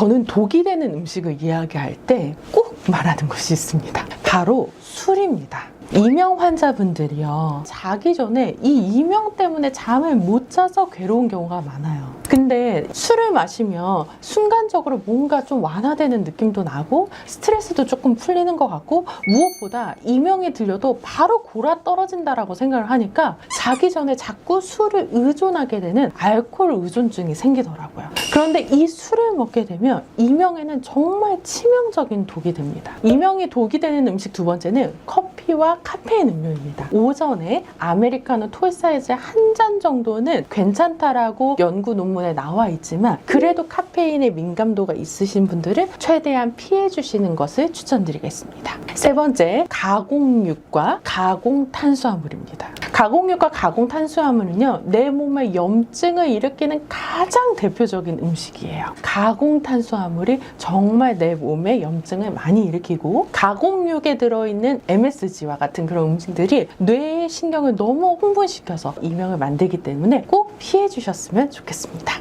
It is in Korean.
저는 독이 되는 음식을 이야기할 때 꼭 말하는 것이 있습니다. 바로 술입니다. 이명 환자분들이요. 자기 전에 이 이명 때문에 잠을 못 자서 괴로운 경우가 많아요. 근데 술을 마시면 순간적으로 뭔가 좀 완화되는 느낌도 나고 스트레스도 조금 풀리는 것 같고 무엇보다 이명이 들려도 바로 골아 떨어진다라고 생각을 하니까 자기 전에 자꾸 술을 의존하게 되는 알코올 의존증이 생기더라고요. 그런데 이 술을 먹게 되면 이명에는 정말 치명적인 독이 됩니다. 이명이 독이 되는 음식 두 번째는 커피와 카페인 음료입니다. 오전에 아메리카노 톨 사이즈 한 잔 정도는 괜찮다라고 연구 논문에 나와 있지만 그래도 카페인에 민감도가 있으신 분들은 최대한 피해 주시는 것을 추천드리겠습니다. 세 번째, 가공육과 가공탄수화물입니다. 가공육과 가공탄수화물은요, 내 몸에 염증을 일으키는 가장 대표적인 음식이에요. 가공탄수화물이 정말 내 몸에 염증을 많이 일으키고, 가공육에 들어있는 MSG와 같은 그런 음식들이 뇌의 신경을 너무 흥분시켜서 이명을 만들기 때문에 꼭 피해 주셨으면 좋겠습니다.